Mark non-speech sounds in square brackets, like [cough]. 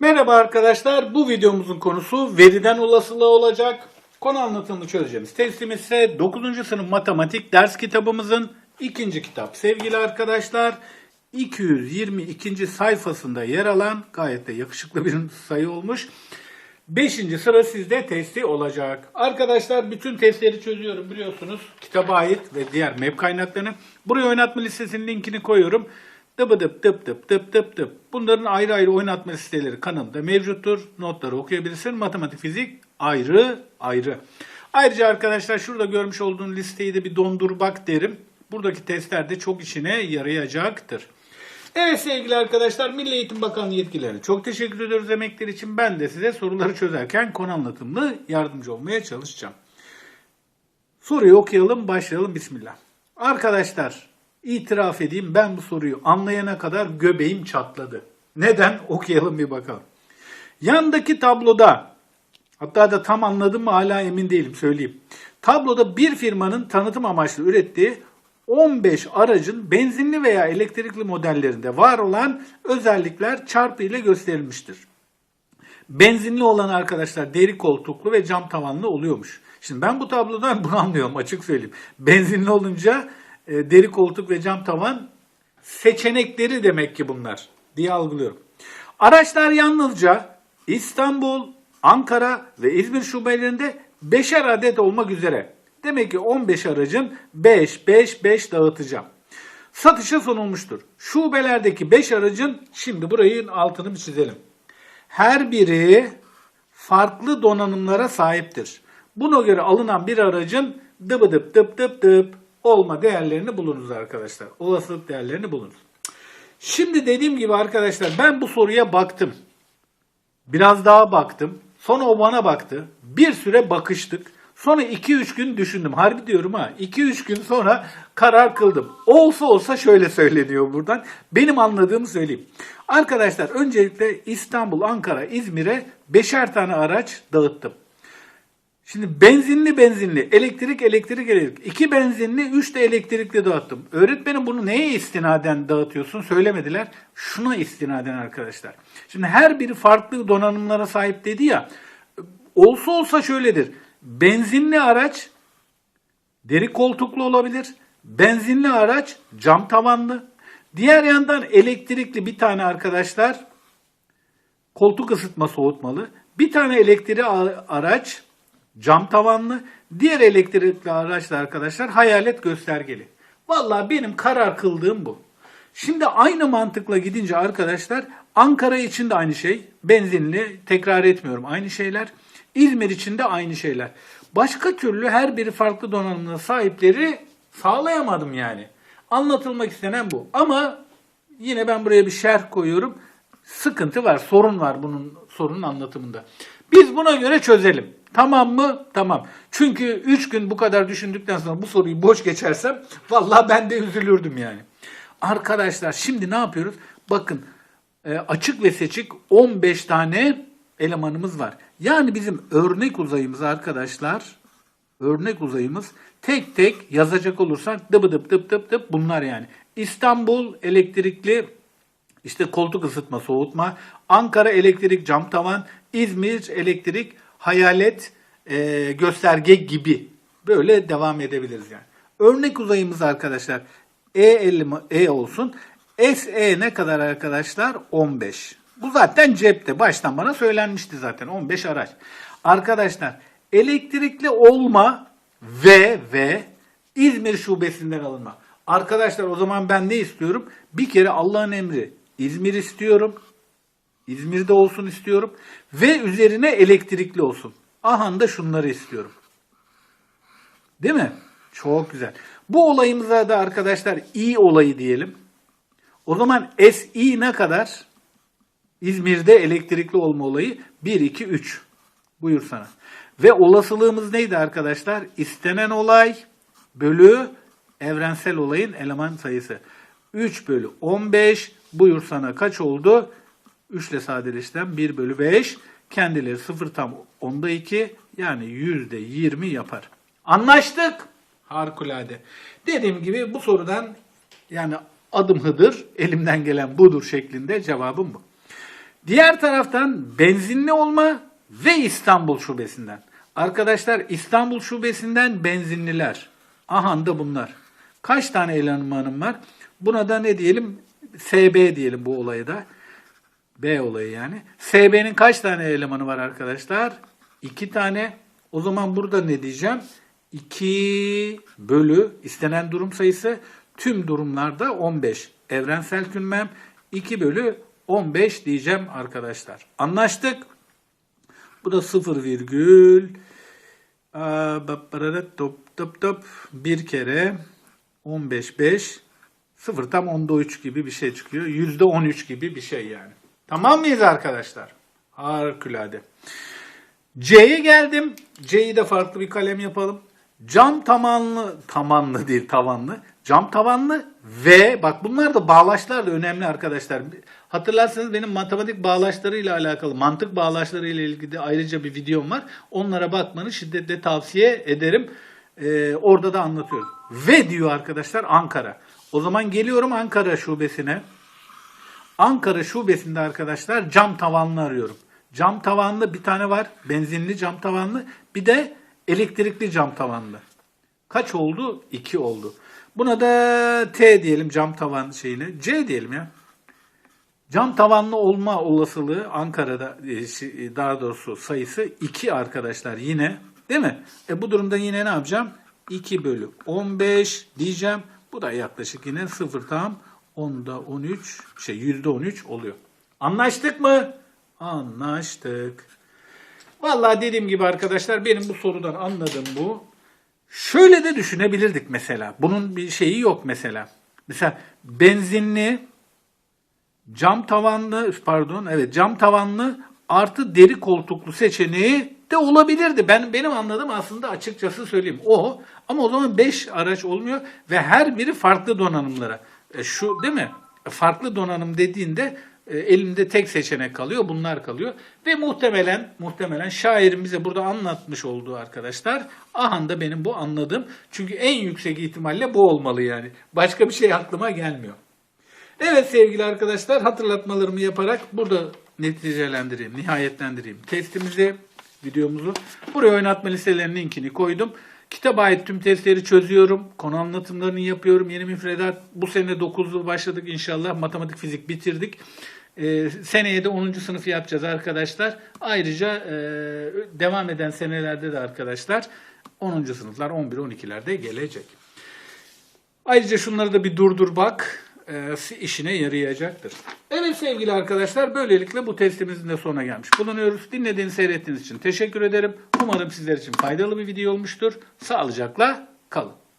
Merhaba arkadaşlar. Bu videomuzun konusu veriden olasılığı olacak. Konu anlatımını çözeceğimiz testimiz ise 9. sınıf matematik ders kitabımızın ikinci kitap. Sevgili arkadaşlar 222. sayfasında yer alan gayet de yakışıklı bir sayı olmuş. 5. sıra sizde testi olacak. Arkadaşlar bütün testleri çözüyorum biliyorsunuz. Kitaba ait ve diğer map kaynaklarını. Buraya oynatma listesinin linkini koyuyorum. Dıbıdıp dıp dıp dıp dıp dıp. Bunların ayrı ayrı oynatma listeleri kanalımda mevcuttur. Notları okuyabilirsin. Matematik, fizik ayrı ayrı. Ayrıca arkadaşlar şurada görmüş olduğun listeyi de bir dondur bak derim. Buradaki testler de çok işine yarayacaktır. Evet sevgili arkadaşlar Milli Eğitim Bakanlığı yetkililerine çok teşekkür ediyoruz emekleri için. Ben de size soruları çözerken konu anlatımlı yardımcı olmaya çalışacağım. Soruyu okuyalım, başlayalım. Bismillah. Arkadaşlar, itiraf edeyim ben bu soruyu anlayana kadar göbeğim çatladı. Neden? Okuyalım bir bakalım. Yandaki tabloda, hatta da tam anladım mı hala emin değilim söyleyeyim. Tabloda bir firmanın tanıtım amaçlı ürettiği 15 aracın benzinli veya elektrikli modellerinde var olan özellikler çarpı ile gösterilmiştir. Benzinli olan arkadaşlar deri koltuklu ve cam tavanlı oluyormuş. Şimdi ben bu tablodan [laughs] bunu anlıyorum açık söyleyeyim. Benzinli olunca e, deri koltuk ve cam tavan seçenekleri demek ki bunlar diye algılıyorum. Araçlar yalnızca İstanbul, Ankara ve İzmir şubelerinde 5'er adet olmak üzere. Demek ki 15 aracın 5, 5, 5 dağıtacağım. Satışa sunulmuştur. Şubelerdeki 5 aracın şimdi burayı altını bir çizelim. Her biri farklı donanımlara sahiptir. Buna göre alınan bir aracın dıbı dıp dıp dıp dıp olma değerlerini bulunuz arkadaşlar. Olasılık değerlerini bulunuz. Şimdi dediğim gibi arkadaşlar ben bu soruya baktım. Biraz daha baktım. Sonra o bana baktı. Bir süre bakıştık. Sonra 2-3 gün düşündüm. Harbi diyorum ha. 2-3 gün sonra karar kıldım. Olsa olsa şöyle söyleniyor buradan. Benim anladığımı söyleyeyim. Arkadaşlar öncelikle İstanbul, Ankara, İzmir'e beşer tane araç dağıttım. Şimdi benzinli benzinli, elektrik elektrik elektrik. İki benzinli, üç de elektrikli dağıttım. Öğretmenim bunu neye istinaden dağıtıyorsun söylemediler. Şuna istinaden arkadaşlar. Şimdi her biri farklı donanımlara sahip dedi ya. Olsa olsa şöyledir. Benzinli araç deri koltuklu olabilir. Benzinli araç cam tavanlı. Diğer yandan elektrikli bir tane arkadaşlar koltuk ısıtma soğutmalı. Bir tane elektrikli araç cam tavanlı. Diğer elektrikli araçlar arkadaşlar hayalet göstergeli. Vallahi benim karar kıldığım bu. Şimdi aynı mantıkla gidince arkadaşlar Ankara için de aynı şey. Benzinli tekrar etmiyorum aynı şeyler. İzmir için de aynı şeyler. Başka türlü her biri farklı donanımına sahipleri sağlayamadım yani. Anlatılmak istenen bu. Ama yine ben buraya bir şerh koyuyorum. Sıkıntı var, sorun var bunun sorunun anlatımında. Biz buna göre çözelim. Tamam mı? Tamam. Çünkü 3 gün bu kadar düşündükten sonra bu soruyu boş geçersem vallahi ben de üzülürdüm yani. Arkadaşlar şimdi ne yapıyoruz? Bakın e, açık ve seçik 15 tane elemanımız var. Yani bizim örnek uzayımız arkadaşlar örnek uzayımız tek tek yazacak olursak dıbı dıp dıp dıp dıp bunlar yani. İstanbul elektrikli işte koltuk ısıtma soğutma, Ankara elektrik cam tavan, İzmir elektrik hayalet e, gösterge gibi böyle devam edebiliriz yani. Örnek uzayımız arkadaşlar E50 E olsun. SE ne kadar arkadaşlar? 15. Bu zaten cepte. Baştan bana söylenmişti zaten. 15 araç. Arkadaşlar elektrikli olma ve ve İzmir şubesinden alınma. Arkadaşlar o zaman ben ne istiyorum? Bir kere Allah'ın emri İzmir istiyorum. İzmir'de olsun istiyorum. Ve üzerine elektrikli olsun. Aha da şunları istiyorum. Değil mi? Çok güzel. Bu olayımıza da arkadaşlar i olayı diyelim. O zaman SI ne kadar? İzmir'de elektrikli olma olayı 1, 2, 3. Buyur sana. Ve olasılığımız neydi arkadaşlar? İstenen olay bölü evrensel olayın eleman sayısı. 3 bölü 15. Buyur sana kaç oldu? 3 ile sadeleştiren 1 bölü 5. Kendileri 0 tam onda 2 yani yüzde 20 yapar. Anlaştık. Harikulade. Dediğim gibi bu sorudan yani adım hıdır elimden gelen budur şeklinde cevabım bu. Diğer taraftan benzinli olma ve İstanbul şubesinden. Arkadaşlar İstanbul şubesinden benzinliler. Aha da bunlar. Kaç tane elemanım var? Buna da ne diyelim? SB diyelim bu olayı da. B olayı yani. SB'nin kaç tane elemanı var arkadaşlar? 2 tane. O zaman burada ne diyeceğim? 2 bölü istenen durum sayısı tüm durumlarda 15. Evrensel kümmem 2 bölü 15 diyeceğim arkadaşlar. Anlaştık. Bu da 0 virgül top top top bir kere 15 5 0 tam onda 3 gibi bir şey çıkıyor. Yüzde 13 gibi bir şey yani. Tamam mıyız arkadaşlar? Harikulade. C'ye geldim. C'yi de farklı bir kalem yapalım. Cam tavanlı, tavanlı değil tavanlı. Cam tavanlı ve bak bunlar da bağlaçlar da önemli arkadaşlar. Hatırlarsanız benim matematik bağlaçlarıyla alakalı, mantık bağlaçlarıyla ilgili ayrıca bir videom var. Onlara bakmanı şiddetle tavsiye ederim. Ee, orada da anlatıyorum. Ve diyor arkadaşlar Ankara. O zaman geliyorum Ankara şubesine. Ankara şubesinde arkadaşlar cam tavanlı arıyorum. Cam tavanlı bir tane var. Benzinli cam tavanlı. Bir de elektrikli cam tavanlı. Kaç oldu? 2 oldu. Buna da T diyelim cam tavan şeyine. C diyelim ya. Cam tavanlı olma olasılığı Ankara'da e, şi- daha doğrusu sayısı 2 arkadaşlar yine. Değil mi? E bu durumda yine ne yapacağım? 2 bölü 15 diyeceğim. Bu da yaklaşık yine 0 tam 10'da 13 şey yüzde 13 oluyor. Anlaştık mı? Anlaştık. Vallahi dediğim gibi arkadaşlar benim bu sorudan anladığım bu. Şöyle de düşünebilirdik mesela. Bunun bir şeyi yok mesela. Mesela benzinli cam tavanlı pardon evet cam tavanlı artı deri koltuklu seçeneği de olabilirdi. Ben benim anladığım aslında açıkçası söyleyeyim o. Ama o zaman 5 araç olmuyor ve her biri farklı donanımlara. E, şu değil mi? Farklı donanım dediğinde e, elimde tek seçenek kalıyor. Bunlar kalıyor. Ve muhtemelen muhtemelen şairin bize burada anlatmış olduğu arkadaşlar ahanda benim bu anladığım. Çünkü en yüksek ihtimalle bu olmalı yani. Başka bir şey aklıma gelmiyor. Evet sevgili arkadaşlar hatırlatmalarımı yaparak burada neticelendireyim, nihayetlendireyim testimizi, videomuzu. Buraya oynatma listelerinin linkini koydum. Kitaba ait tüm testleri çözüyorum. Konu anlatımlarını yapıyorum. Yeni müfredat. Bu sene 9'lu başladık inşallah. Matematik, fizik bitirdik. Ee, seneye de 10. sınıf yapacağız arkadaşlar. Ayrıca e, devam eden senelerde de arkadaşlar 10. sınıflar 11 12'lerde gelecek. Ayrıca şunları da bir durdur bak. E, işine yarayacaktır. Evet sevgili arkadaşlar böylelikle bu testimizin de sonuna gelmiş bulunuyoruz. Dinlediğiniz seyrettiğiniz için teşekkür ederim. Umarım sizler için faydalı bir video olmuştur. Sağlıcakla kalın.